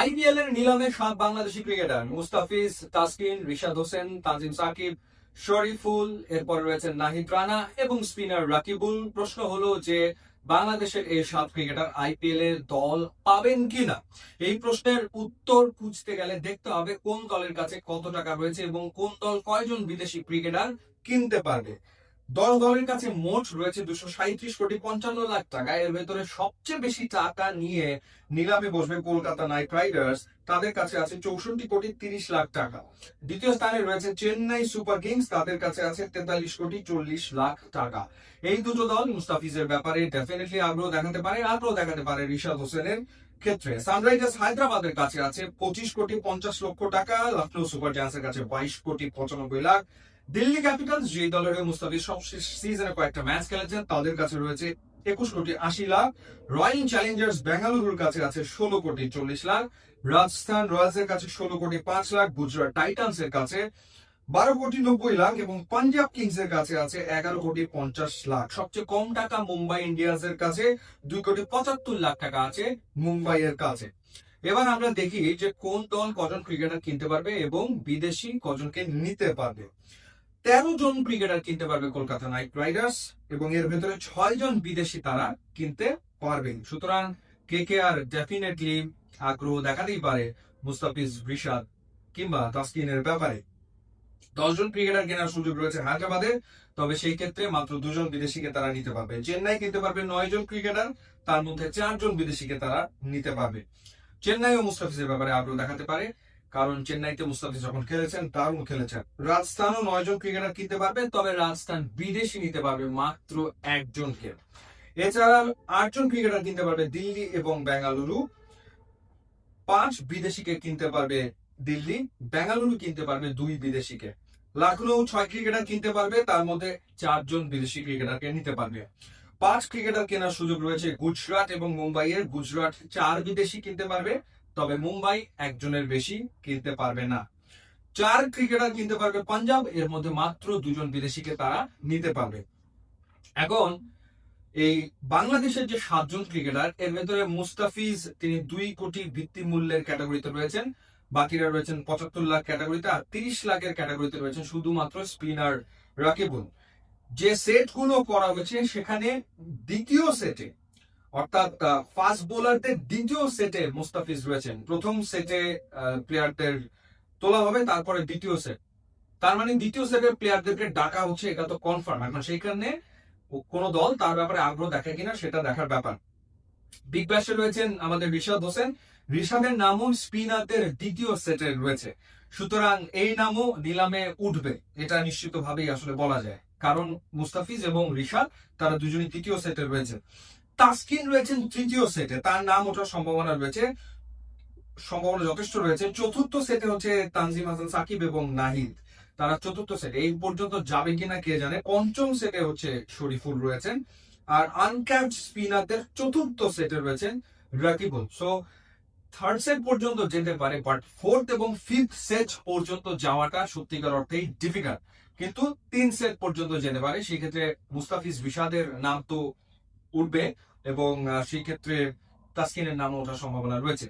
IPL এর নিলামে সাত বাংলাদেশি ক্রিকেটার মুস্তাফিজ, তাসকিন, রিশাদ হোসেন, তানজিম সাকিব শরীফুল এরপর রয়েছেন নাহিদ রানা এবং স্পিনার রাকিবুল। প্রশ্ন হলো যে বাংলাদেশের এই সাত ক্রিকেটার আইপিএল এর দল পাবেন কিনা? এই প্রশ্নের উত্তর খুঁজতে গেলে দেখতে হবে কোন দলের কাছে কত টাকা রয়েছে এবং কোন দল কয়জন বিদেশি ক্রিকেটার কিনতে পারবে। দল দলের কাছে মোট রয়েছে দুশো সাঁত্রিশ কোটি পঞ্চান্ন লাখ টাকা। এর ভেতরে সবচেয়ে বেশি টাকা নিয়ে নিলামে বসবে কলকাতা নাইট রাইডার্স। তাদের কাছে আছে চৌষট্টি কোটি তিরিশ লাখ টাকা। দ্বিতীয় স্থানে রয়েছে চেন্নাই সুপার কিংস। তাদের কাছে আছে তেতাল্লিশ কোটি চল্লিশ লাখ টাকা। এই দুটো দল মুস্তাফিজের ব্যাপারে ডেফিনেটলি আগ্রহ দেখাতে পারে, আগ্রহ দেখাতে পারে রিশাদ হোসেনের ক্ষেত্রে। সানরাইজার্স হায়দ্রাবাদের কাছে আছে পঁচিশ কোটি পঞ্চাশ লক্ষ টাকা লখনৌ সুপার জায়ান্টসের কাছে বাইশ কোটি পঁচানব্বই লাখ। দিল্লি ক্যাপিটালস, যে দলের হয়ে মুস্তাফিজ সবশেষ সিজনে কয়েকটা ম্যাচ খেলেছেন, তাদের কাছে রয়েছে একুশ কোটি আশি লাখ। রয়্যাল চ্যালেঞ্জার্স বেঙ্গালুরুর কাছে আছে ষোলো কোটি চল্লিশ লাখ। রাজস্থান রয়্যালস এর কাছে ষোলো কোটি পাঁচ লাখ। গুজরাট টাইটান্স এর কাছে বারো কোটি নব্বই লাখ এবং পাঞ্জাব কিংস এর কাছে আছে এগারো কোটি পঞ্চাশ লাখ। সবচেয়ে কম টাকা মুম্বাই ইন্ডিয়ান্স এর কাছে দুই কোটি পঁচাত্তর লাখ টাকা আছে মুম্বাই এর কাছে। এবার আমরা দেখি যে কোন দল কজন ক্রিকেটার কিনতে পারবে এবং বিদেশি কজনকে নিতে পারবে। তেরো জন ক্রিকেটার কিনতে পারবে কলকাতা নাইট রাইডার্স, এবং এর ভেতরে ছয় জন বিদেশি তারা কিনতে পারবেন। সুতরাং কে কে আর ডেফিনেটলি আগ্রহ দেখাতেই পারে মুস্তাফিজ, রিশাদ কিংবা তাসকিনের ব্যাপারে। দশজন ক্রিকেটার কেনার সুযোগ রয়েছে হায়দ্রাবাদে, তবে সেই ক্ষেত্রে মাত্র দুজন বিদেশিকে তারা নিতে পারবে। চেন্নাই কিনতে পারবে নয় জন ক্রিকেটার, তার মধ্যে চারজন বিদেশিকে তারা নিতে পারবে। চেন্নাই ও মুস্তাফিজের ব্যাপারে আগ্রহ দেখাতে পারে। কারণ চেন্নাইতে মুস্তাফিজ যখন খেলেছেন, দারুণ খেলেছেন। রাজস্থানও নয় জন ক্রিকেটার কিনতে পারবে, তবে রাজস্থান বিদেশি নিতে পারবে মাত্র একজনকে। এছাড়া আটজন ক্রিকেটার কিনতে পারবে দিল্লি এবং বেঙ্গালুরু। পাঁচ বিদেশিকে কিনতে পারবে দিল্লি, বেঙ্গালুরু কিনতে পারবে দুই বিদেশিকে। লখনৌ ছয় ক্রিকেটার কিনতে পারবে, তার মধ্যে চারজন বিদেশি ক্রিকেটারকে নিতে পারবে। পাঁচ ক্রিকেটার কেনার সুযোগ রয়েছে গুজরাট এবং মুম্বাইয়ের। গুজরাট চার বিদেশি কিনতে পারবে তবে মুম্বাই একজনের বেশি কিনতে পারবে না। চার ক্রিকেটার কিনতে পারবে পাঞ্জাব, এর মধ্যে মাত্র দুজন বিদেশিকে তারা নিতে পারবে। এখন এই বাংলাদেশের যে সাতজন ক্রিকেটার, এর ভেতরে মুস্তাফিজ, তিনি দুই কোটি ভিত্তি মূল্যের ক্যাটাগরিতে রয়েছেন। বাকিরা রয়েছেন পঁচাত্তর লাখ ক্যাটাগরিতে আর তিরিশ লাখের ক্যাটাগরিতে রয়েছেন শুধুমাত্র স্পিনার রাকিবুল। যে সেটগুলো করা হয়েছে, সেখানে দ্বিতীয় সেটে অর্থাৎ ফাস্ট বোলারদের দ্বিতীয় সেটে মুস্তাফিজ রয়েছেন। প্রথম সেটে প্লেয়ারদের তোলা হবে, তারপরে দ্বিতীয় সেট তার মানে দ্বিতীয় সেটের প্লেয়ারদেরকে ডাকা হচ্ছে, এটা তো কনফার্ম এখন সেইখানে কোন দল তার ব্যাপারে আগ্রহ দেখে কিনা, সেটা দেখার ব্যাপার। বিগ ব্যাশে রয়েছেন আমাদের রিশাদ হোসেন। রিশাদের নামও স্পিনারদের দ্বিতীয় সেটে রয়েছে। সুতরাং এই নামও নিলামে উঠবে, এটা নিশ্চিতভাবেই আসলে বলা যায়। কারণ মুস্তাফিজ এবং রিশাদ, তারা দুজনই তৃতীয় সেটে রয়েছে। তাসকিন রয়েছেন তৃতীয় সেটে তার নাম ওঠার সম্ভাবনা রয়েছে, সম্ভাবনা যথেষ্ট রয়েছে। চতুর্থ সেটে হচ্ছে তানজিম হাসান, সাকিব এবং নাহিদ। তারা চতুর্থ সেটে এই পর্যন্ত যাবে কিনা কে জানে? পঞ্চম সেটে হচ্ছে শরীফুল রয়েছেন। আর আনক্যাপড স্পিনারদের চতুর্থ সেটে রয়েছেন রাকিবুল। সো থার্ড সেট পর্যন্ত যেতে পারে বাট ফোর্থ এবং ফিফথ সেট পর্যন্ত যাওয়াটা সত্যিকার অর্থেই ডিফিকাল্ট কিন্তু তিন সেট পর্যন্ত যেতে পারে। সেক্ষেত্রে মুস্তাফিজ বিষাদের নাম তো উঠবে এবং সেই ক্ষেত্রে তাসকিনের নাম ওঠার সম্ভাবনা রয়েছে।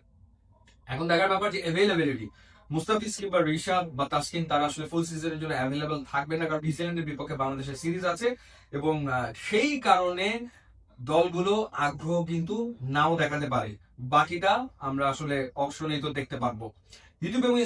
এখন দেখার ব্যাপার যে অ্যাভেলেবিলিটি মুস্তাফিজ কিংবা রিশাদ বা তাসকিন তারা আসলে ফুল সিজনের জন্য অ্যাভেলেবল থাকবে না, কারণ নিউজিল্যান্ডের বিপক্ষে বাংলাদেশের সিরিজ আছে এবং সেই কারণে দলগুলো আগ্রহ কিন্তু নাও দেখাতে পারে। বাকিটা আমরা আসলে অপশনেই তো দেখতে পারব। ইউটিউব এবং